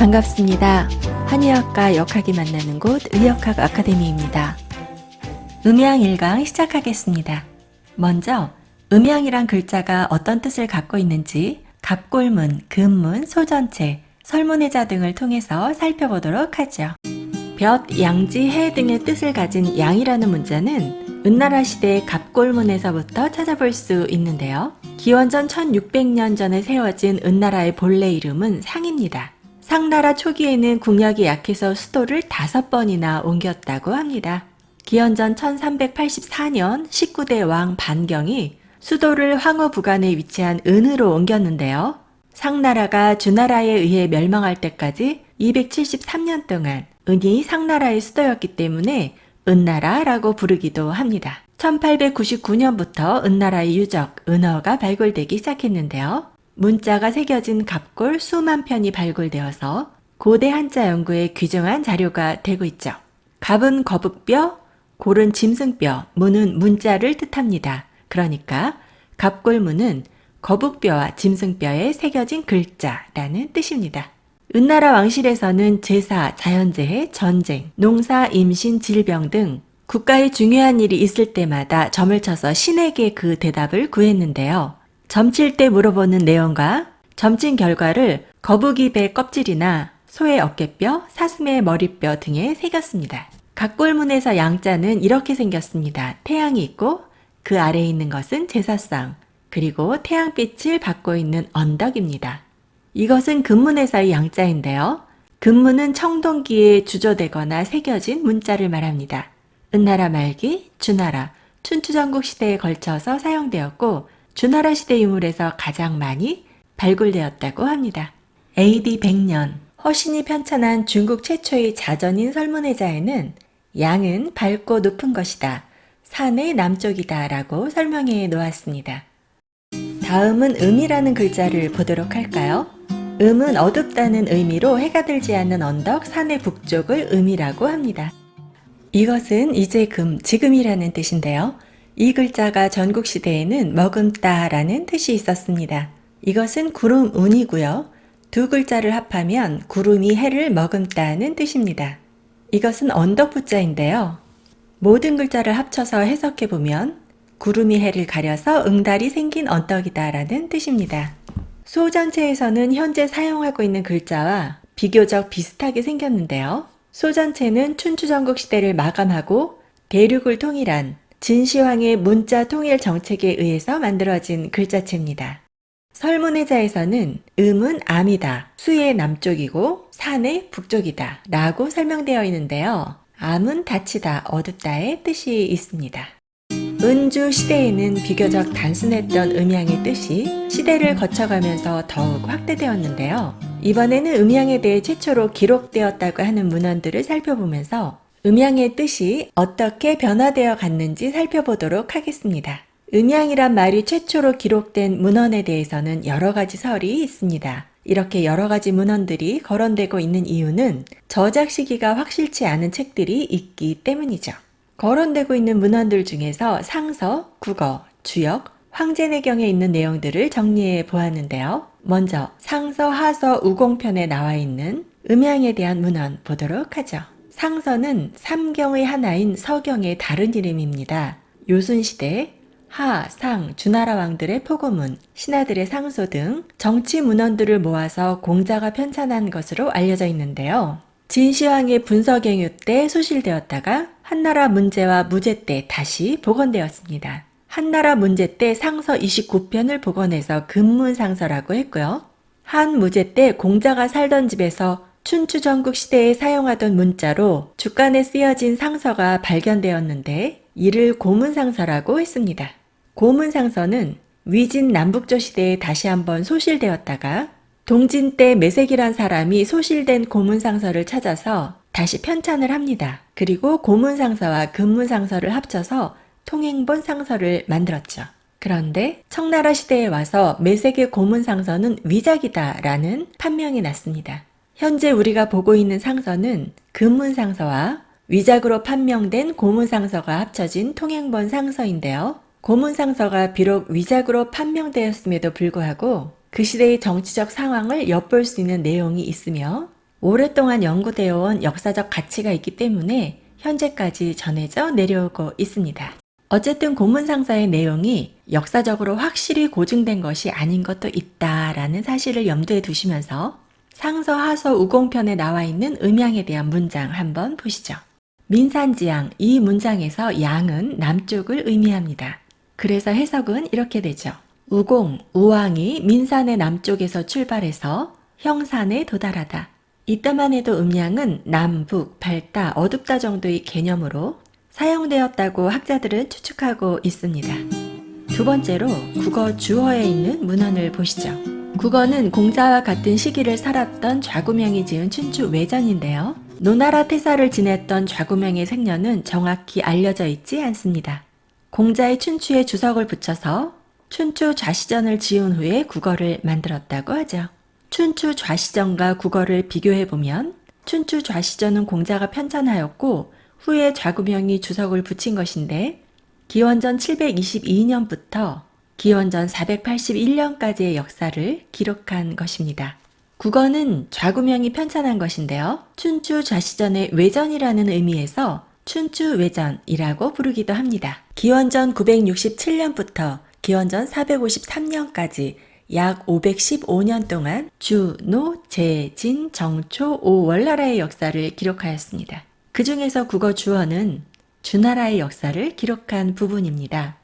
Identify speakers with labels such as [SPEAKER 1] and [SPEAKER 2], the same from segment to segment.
[SPEAKER 1] 반갑습니다. 한의학과 역학이 만나는 곳 의역학 아카데미입니다. 음양 1강 시작하겠습니다. 먼저 음양이란 글자가 어떤 뜻을 갖고 있는지 갑골문, 금문, 소전체, 설문해자 등을 통해서 살펴보도록 하죠. 볕, 양지, 해 등의 뜻을 가진 양이라는 문자는 은나라 시대 갑골문에서부터 찾아볼 수 있는데요. 기원전 1600년 전에 세워진 은나라의 본래 이름은 상입니다. 상나라 초기에는 국력이 약해서 수도를 다섯 번이나 옮겼다고 합니다. 기원전 1384년 19대 왕 반경이 수도를 황후 부간에 위치한 은으로 옮겼는데요. 상나라가 주나라에 의해 멸망할 때까지 273년 동안 은이 상나라의 수도였기 때문에 은나라라고 부르기도 합니다. 1899년부터 은나라의 유적, 은어가 발굴되기 시작했는데요. 문자가 새겨진 갑골 수만 편이 발굴되어서 고대 한자 연구에 귀중한 자료가 되고 있죠. 갑은 거북뼈, 골은 짐승뼈, 문은 문자를 뜻합니다. 그러니까 갑골문은 거북뼈와 짐승뼈에 새겨진 글자라는 뜻입니다. 은나라 왕실에서는 제사, 자연재해, 전쟁, 농사, 임신, 질병 등 국가에 중요한 일이 있을 때마다 점을 쳐서 신에게 그 대답을 구했는데요. 점칠 때 물어보는 내용과 점친 결과를 거북이 배 껍질이나 소의 어깨뼈, 사슴의 머리뼈 등에 새겼습니다. 각골문에서 양자는 이렇게 생겼습니다. 태양이 있고 그 아래에 있는 것은 제사상, 그리고 태양빛을 받고 있는 언덕입니다. 이것은 금문에서의 양자인데요. 금문은 청동기에 주조되거나 새겨진 문자를 말합니다. 은나라 말기, 주나라, 춘추전국 시대에 걸쳐서 사용되었고 주나라 시대 유물에서 가장 많이 발굴되었다고 합니다. AD 100년 허신이 편찬한 중국 최초의 자전인 설문해자에는 양은 밝고 높은 것이다. 산의 남쪽이다 라고 설명해 놓았습니다. 다음은 음이라는 글자를 보도록 할까요? 음은 어둡다는 의미로 해가 들지 않는 언덕 산의 북쪽을 음이라고 합니다. 이것은 이제 금, 지금이라는 뜻인데요. 이 글자가 전국 시대에는 머금다라는 뜻이 있었습니다. 이것은 구름 운이고요. 두 글자를 합하면 구름이 해를 머금다는 뜻입니다. 이것은 언덕 부자인데요. 모든 글자를 합쳐서 해석해 보면 구름이 해를 가려서 응달이 생긴 언덕이다라는 뜻입니다. 소 전체에서는 현재 사용하고 있는 글자와 비교적 비슷하게 생겼는데요. 소 전체는 춘추전국 시대를 마감하고 대륙을 통일한 진시황의 문자 통일 정책에 의해서 만들어진 글자체입니다. 설문해자에서는 음은 암이다, 수의 남쪽이고 산의 북쪽이다 라고 설명되어 있는데요. 암은 닫히다, 어둡다의 뜻이 있습니다. 은주 시대에는 비교적 단순했던 음양의 뜻이 시대를 거쳐가면서 더욱 확대되었는데요. 이번에는 음양에 대해 최초로 기록되었다고 하는 문헌들을 살펴보면서 음양의 뜻이 어떻게 변화되어 갔는지 살펴보도록 하겠습니다. 음양이란 말이 최초로 기록된 문헌에 대해서는 여러 가지 설이 있습니다. 이렇게 여러 가지 문헌들이 거론되고 있는 이유는 저작 시기가 확실치 않은 책들이 있기 때문이죠. 거론되고 있는 문헌들 중에서 상서, 국어, 주역, 황제내경에 있는 내용들을 정리해 보았는데요. 먼저 상서, 하서, 우공편에 나와 있는 음양에 대한 문헌 보도록 하죠. 상서는 삼경의 하나인 서경의 다른 이름입니다. 요순시대 하, 상, 주나라 왕들의 포고문, 신하들의 상소 등 정치 문헌들을 모아서 공자가 편찬한 것으로 알려져 있는데요. 진시황의 분서경유 때 소실되었다가 한나라 문제와 무제 때 다시 복원되었습니다. 한나라 문제 때 상서 29편을 복원해서 금문상서라고 했고요. 한 무제 때 공자가 살던 집에서 춘추 전국 시대에 사용하던 문자로 주간에 쓰여진 상서가 발견되었는데 이를 고문상서라고 했습니다. 고문상서는 위진 남북조 시대에 다시 한번 소실되었다가 동진 때 매색이란 사람이 소실된 고문상서를 찾아서 다시 편찬을 합니다. 그리고 고문상서와 금문상서를 합쳐서 통행본 상서를 만들었죠. 그런데 청나라 시대에 와서 매색의 고문상서는 위작이다라는 판명이 났습니다. 현재 우리가 보고 있는 상서는 금문상서와 위작으로 판명된 고문상서가 합쳐진 통행본 상서인데요. 고문상서가 비록 위작으로 판명되었음에도 불구하고 그 시대의 정치적 상황을 엿볼 수 있는 내용이 있으며 오랫동안 연구되어 온 역사적 가치가 있기 때문에 현재까지 전해져 내려오고 있습니다. 어쨌든 고문상서의 내용이 역사적으로 확실히 고증된 것이 아닌 것도 있다라는 사실을 염두에 두시면서 상서 하서 우공편에 나와 있는 음양에 대한 문장 한번 보시죠. 민산지양 이 문장에서 양은 남쪽을 의미합니다. 그래서 해석은 이렇게 되죠. 우공, 우왕이 민산의 남쪽에서 출발해서 형산에 도달하다. 이때만 해도 음양은 남북, 밝다, 어둡다 정도의 개념으로 사용되었다고 학자들은 추측하고 있습니다. 두 번째로 국어 주어에 있는 문헌을 보시죠. 국어는 공자와 같은 시기를 살았던 좌구명이 지은 춘추 외전인데요. 노나라 태사를 지냈던 좌구명의 생년은 정확히 알려져 있지 않습니다. 공자의 춘추에 주석을 붙여서 춘추 좌시전을 지은 후에 국어를 만들었다고 하죠. 춘추 좌시전과 국어를 비교해 보면 춘추 좌시전은 공자가 편찬하였고 후에 좌구명이 주석을 붙인 것인데 기원전 722년부터 기원전 481년까지의 역사를 기록한 것입니다. 국어는 좌구명이 편찬한 것인데요. 춘추 좌시전의 외전이라는 의미에서 춘추 외전이라고 부르기도 합니다. 기원전 967년부터 기원전 453년까지 약 515년 동안 주, 노, 제, 진, 정초, 오 월나라의 역사를 기록하였습니다. 그 중에서 국어 주어는 주나라의 역사를 기록한 부분입니다.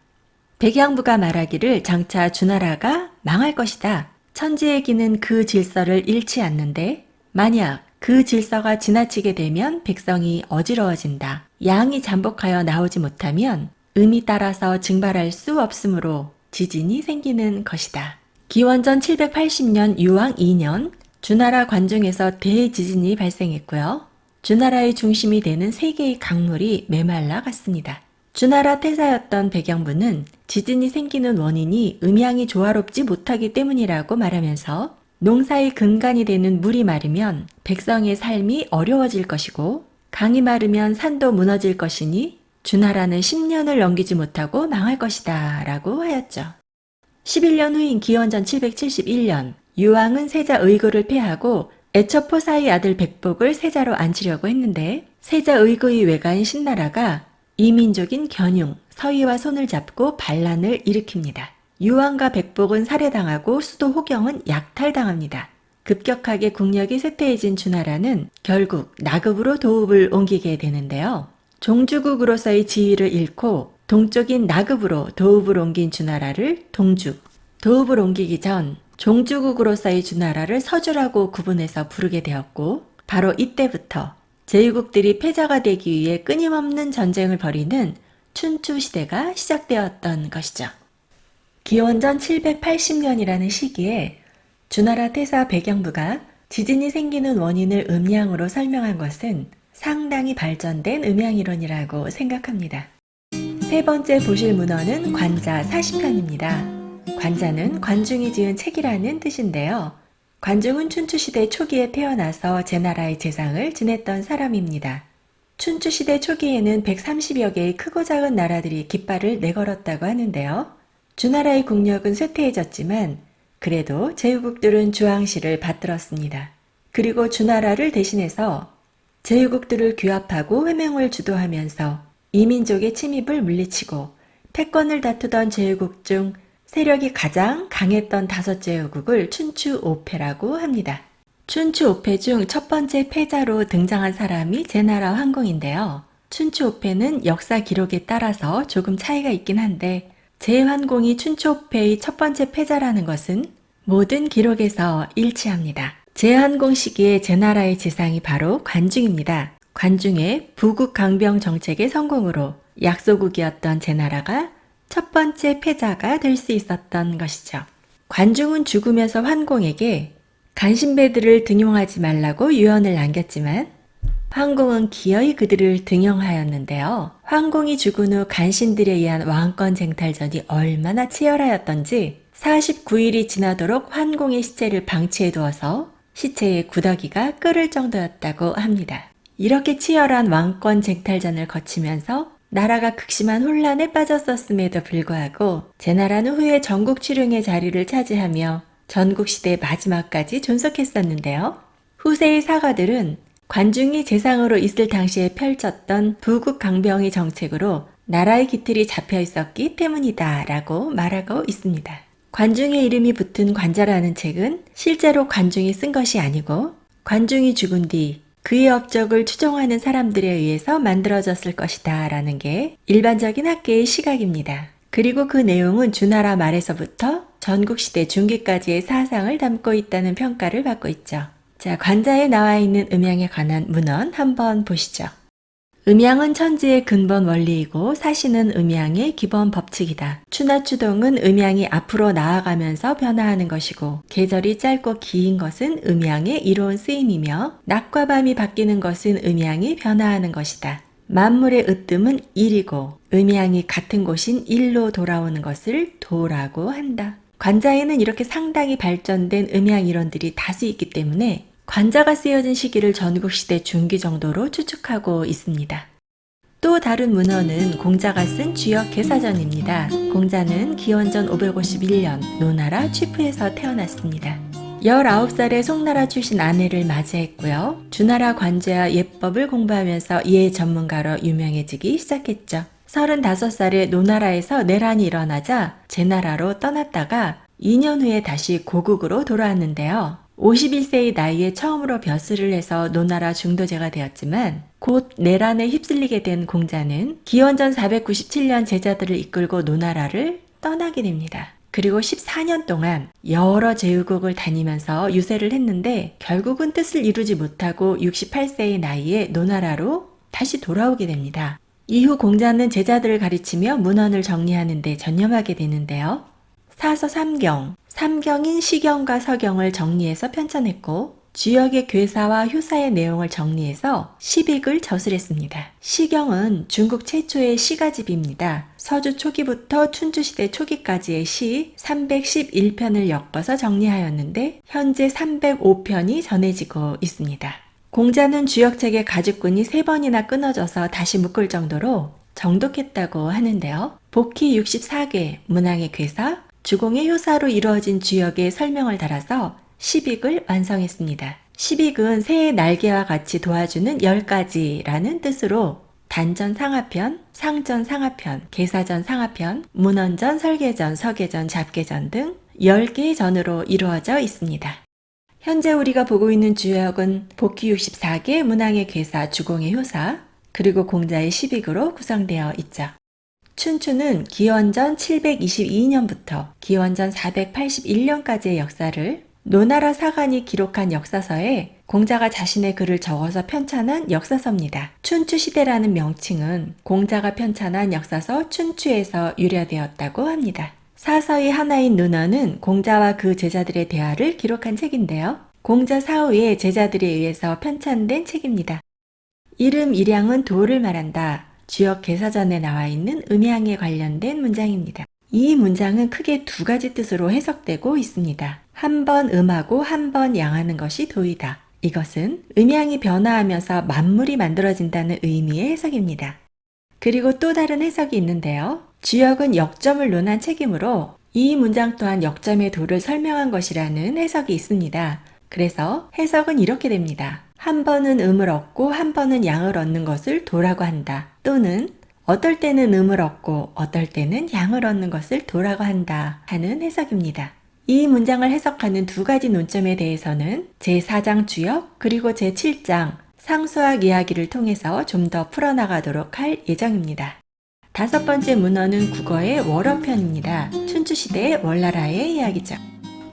[SPEAKER 1] 백양부가 말하기를 장차 주나라가 망할 것이다. 천지의 기는 그 질서를 잃지 않는데 만약 그 질서가 지나치게 되면 백성이 어지러워진다. 양이 잠복하여 나오지 못하면 음이 따라서 증발할 수 없으므로 지진이 생기는 것이다. 기원전 780년 유왕 2년 주나라 관중에서 대지진이 발생했고요. 주나라의 중심이 되는 세 개의 강물이 메말라 갔습니다. 주나라 태사였던 백영부는 지진이 생기는 원인이 음양이 조화롭지 못하기 때문이라고 말하면서 농사의 근간이 되는 물이 마르면 백성의 삶이 어려워질 것이고 강이 마르면 산도 무너질 것이니 주나라는 10년을 넘기지 못하고 망할 것이다 라고 하였죠. 11년 후인 기원전 771년 유왕은 세자 의고를 폐하고 애처포사의 아들 백복을 세자로 앉히려고 했는데 세자 의고의 외가인 신나라가 이민족인 견융, 서희와 손을 잡고 반란을 일으킵니다. 유왕과 백복은 살해당하고 수도 호경은 약탈당합니다. 급격하게 국력이 쇠퇴해진 주나라는 결국 나급으로 도읍을 옮기게 되는데요. 종주국으로서의 지위를 잃고 동쪽인 나급으로 도읍을 옮긴 주나라를 동죽, 도읍을 옮기기 전 종주국으로서의 주나라를 서주라고 구분해서 부르게 되었고 바로 이때부터 제후국들이 패자가 되기 위해 끊임없는 전쟁을 벌이는 춘추 시대가 시작되었던 것이죠. 기원전 780년이라는 시기에 주나라 태사 백영부가 지진이 생기는 원인을 음양으로 설명한 것은 상당히 발전된 음양이론이라고 생각합니다. 세 번째 보실 문헌은 관자 40편입니다. 관자는 관중이 지은 책이라는 뜻인데요. 관중은 춘추시대 초기에 태어나서 제나라의 재상을 지냈던 사람입니다. 춘추시대 초기에는 130여 개의 크고 작은 나라들이 깃발을 내걸었다고 하는데요. 주나라의 국력은 쇠퇴해졌지만 그래도 제후국들은 주왕시를 받들었습니다. 그리고 주나라를 대신해서 제후국들을 규합하고 회명을 주도하면서 이민족의 침입을 물리치고 패권을 다투던 제후국 중 세력이 가장 강했던 다섯 제후국을 춘추 오패라고 합니다. 춘추 오패 중첫 번째 패자로 등장한 사람이 제나라 황공인데요. 춘추 오패는 역사 기록에 따라서 조금 차이가 있긴 한데 제환공이 춘추 오패의 첫 번째 패자라는 것은 모든 기록에서 일치합니다. 제한공 시기에 제나라의 재상이 바로 관중입니다. 관중의 부국 강병 정책의 성공으로 약소국이었던 제나라가 첫 번째 패자가 될 수 있었던 것이죠. 관중은 죽으면서 환공에게 간신배들을 등용하지 말라고 유언을 남겼지만 황공은 기어이 그들을 등용하였는데요. 황공이 죽은 후 간신들에 의한 왕권 쟁탈전이 얼마나 치열하였던지 49일이 지나도록 환공의 시체를 방치해 두어서 시체의 구더기가 끓을 정도였다고 합니다. 이렇게 치열한 왕권 쟁탈전을 거치면서 나라가 극심한 혼란에 빠졌었음에도 불구하고 제나라는 후에 전국 출용의 자리를 차지하며 전국시대 마지막까지 존속했었는데요. 후세의 사가들은 관중이 재상으로 있을 당시에 펼쳤던 부국 강병의 정책으로 나라의 기틀이 잡혀 있었기 때문이다 라고 말하고 있습니다. 관중의 이름이 붙은 관자라는 책은 실제로 관중이 쓴 것이 아니고 관중이 죽은 뒤 그의 업적을 추종하는 사람들에 의해서 만들어졌을 것이다 라는 게 일반적인 학계의 시각입니다. 그리고 그 내용은 주나라 말에서부터 전국시대 중기까지의 사상을 담고 있다는 평가를 받고 있죠. 자, 관자에 나와 있는 음양에 관한 문헌 한번 보시죠. 음양은 천지의 근본 원리이고 사시는 음양의 기본 법칙이다. 추나 추동은 음양이 앞으로 나아가면서 변화하는 것이고 계절이 짧고 긴 것은 음양의 이로운 쓰임이며 낮과 밤이 바뀌는 것은 음양이 변화하는 것이다. 만물의 으뜸은 일이고 음양이 같은 곳인 일로 돌아오는 것을 도라고 한다. 관자에는 이렇게 상당히 발전된 음양 이론들이 다수 있기 때문에 관자가 쓰여진 시기를 전국시대 중기 정도로 추측하고 있습니다. 또 다른 문헌은 공자가 쓴 주역 개사전입니다. 공자는 기원전 551년 노나라 취프에서 태어났습니다. 19살에 송나라 출신 아내를 맞이했고요. 주나라 관제와 예법을 공부하면서 이해 전문가로 유명해지기 시작했죠. 35살에 노나라에서 내란이 일어나자 제나라로 떠났다가 2년 후에 다시 고국으로 돌아왔는데요. 51세의 나이에 처음으로 벼슬을 해서 노나라 중도제가 되었지만 곧 내란에 휩쓸리게 된 공자는 기원전 497년 제자들을 이끌고 노나라를 떠나게 됩니다. 그리고 14년 동안 여러 제후국을 다니면서 유세를 했는데 결국은 뜻을 이루지 못하고 68세의 나이에 노나라로 다시 돌아오게 됩니다. 이후 공자는 제자들을 가르치며 문헌을 정리하는 데 전념하게 되는데요. 사서 삼경, 삼경인 시경과 서경을 정리해서 편찬했고 주역의 괴사와 효사의 내용을 정리해서 시빅을 저술했습니다. 시경은 중국 최초의 시가집입니다. 서주 초기부터 춘추시대 초기까지의 시 311편을 엮어서 정리하였는데 현재 305편이 전해지고 있습니다. 공자는 주역책의 가죽끈이 세 번이나 끊어져서 다시 묶을 정도로 정독했다고 하는데요. 복희 64개, 문항의 괴사, 주공의 효사로 이루어진 주역의 설명을 달아서 시빅을 완성했습니다. 시빅은 새의 날개와 같이 도와주는 10가지라는 뜻으로 단전 상하편, 상전 상하편, 계사전 상하편, 문헌전, 설계전, 서계전, 잡계전 등 10개의 전으로 이루어져 있습니다. 현재 우리가 보고 있는 주역은 복희 64개, 문항의 괴사, 주공의 효사, 그리고 공자의 시빅으로 구성되어 있죠. 춘추는 기원전 722년부터 기원전 481년까지의 역사를 노나라 사관이 기록한 역사서에 공자가 자신의 글을 적어서 편찬한 역사서입니다. 춘추 시대라는 명칭은 공자가 편찬한 역사서 춘추에서 유래되었다고 합니다. 사서의 하나인 논어는 공자와 그 제자들의 대화를 기록한 책인데요. 공자 사후에 제자들에 의해서 편찬된 책입니다. 이름 일양은 도를 말한다. 주역 개사전에 나와 있는 음양에 관련된 문장입니다. 이 문장은 크게 두 가지 뜻으로 해석되고 있습니다. 한 번 음하고 한 번 양하는 것이 도이다. 이것은 음양이 변화하면서 만물이 만들어진다는 의미의 해석입니다. 그리고 또 다른 해석이 있는데요. 주역은 역점을 논한 책이므로 이 문장 또한 역점의 도를 설명한 것이라는 해석이 있습니다. 그래서 해석은 이렇게 됩니다. 한 번은 음을 얻고 한 번은 양을 얻는 것을 도라고 한다. 또는 어떨 때는 음을 얻고 어떨 때는 양을 얻는 것을 도라고 한다 하는 해석입니다. 이 문장을 해석하는 두 가지 논점에 대해서는 제4장 주역 그리고 제7장 상수학 이야기를 통해서 좀 더 풀어나가도록 할 예정입니다. 다섯 번째 문헌은 국어의 월어편입니다. 춘추시대의 월나라의 이야기죠.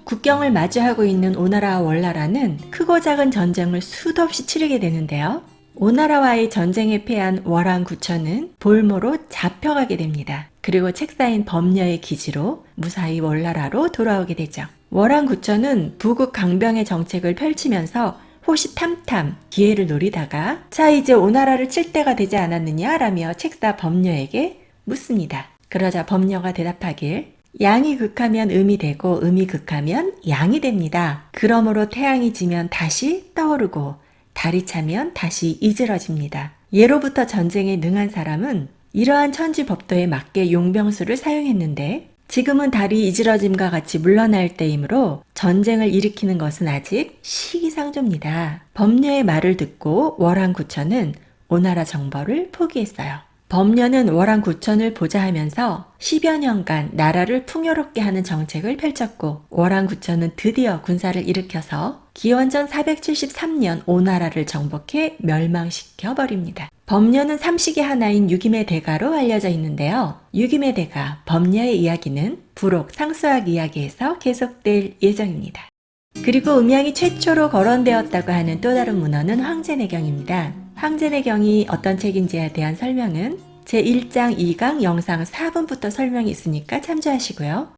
[SPEAKER 1] 국경을 마주하고 있는 오나라와 월나라는 크고 작은 전쟁을 수도 없이 치르게 되는데요. 오나라와의 전쟁에 패한 월왕 구천은 볼모로 잡혀가게 됩니다. 그리고 책사인 범녀의 기지로 무사히 월나라로 돌아오게 되죠. 월왕 구천은 부국 강병의 정책을 펼치면서 호시탐탐 기회를 노리다가 자 이제 오나라를 칠 때가 되지 않았느냐라며 책사 범녀에게 묻습니다. 그러자 범녀가 대답하길 양이 극하면 음이 되고 음이 극하면 양이 됩니다. 그러므로 태양이 지면 다시 떠오르고 달이 차면 다시 이질어집니다. 예로부터 전쟁에 능한 사람은 이러한 천지 법도에 맞게 용병수를 사용했는데 지금은 달이 이지러짐과 같이 물러날 때이므로 전쟁을 일으키는 것은 아직 시기상조입니다. 법녀의 말을 듣고 월안구천은 오나라 정벌을 포기했어요. 법녀는 월안구천을 보좌하면서 10여 년간 나라를 풍요롭게 하는 정책을 펼쳤고 월안구천은 드디어 군사를 일으켜서 기원전 473년 오나라를 정복해 멸망시켜 버립니다. 법녀는 삼식의 하나인 유김의 대가로 알려져 있는데요. 유김의 대가, 법녀의 이야기는 부록 상수학 이야기에서 계속될 예정입니다. 그리고 음양이 최초로 거론되었다고 하는 또 다른 문헌은 황제내경입니다. 황제내경이 어떤 책인지에 대한 설명은 제1장 2강 영상 4분부터 설명이 있으니까 참조하시고요.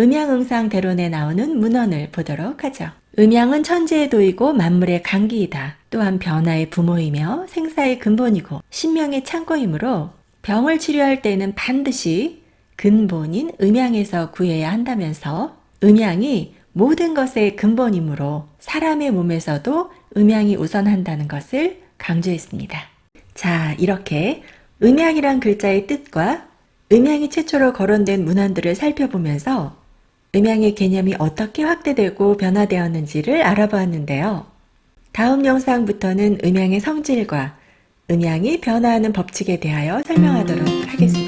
[SPEAKER 1] 음양응상 대론에 나오는 문헌을 보도록 하죠. 음양은 천지의 도이고 만물의 강기이다. 또한 변화의 부모이며 생사의 근본이고 신명의 창고이므로 병을 치료할 때는 반드시 근본인 음양에서 구해야 한다면서 음양이 모든 것의 근본이므로 사람의 몸에서도 음양이 우선한다는 것을 강조했습니다. 자, 이렇게 음양이란 글자의 뜻과 음양이 최초로 거론된 문헌들을 살펴보면서 음양의 개념이 어떻게 확대되고 변화되었는지를 알아보았는데요. 다음 영상부터는 음양의 성질과 음양이 변화하는 법칙에 대하여 설명하도록 하겠습니다.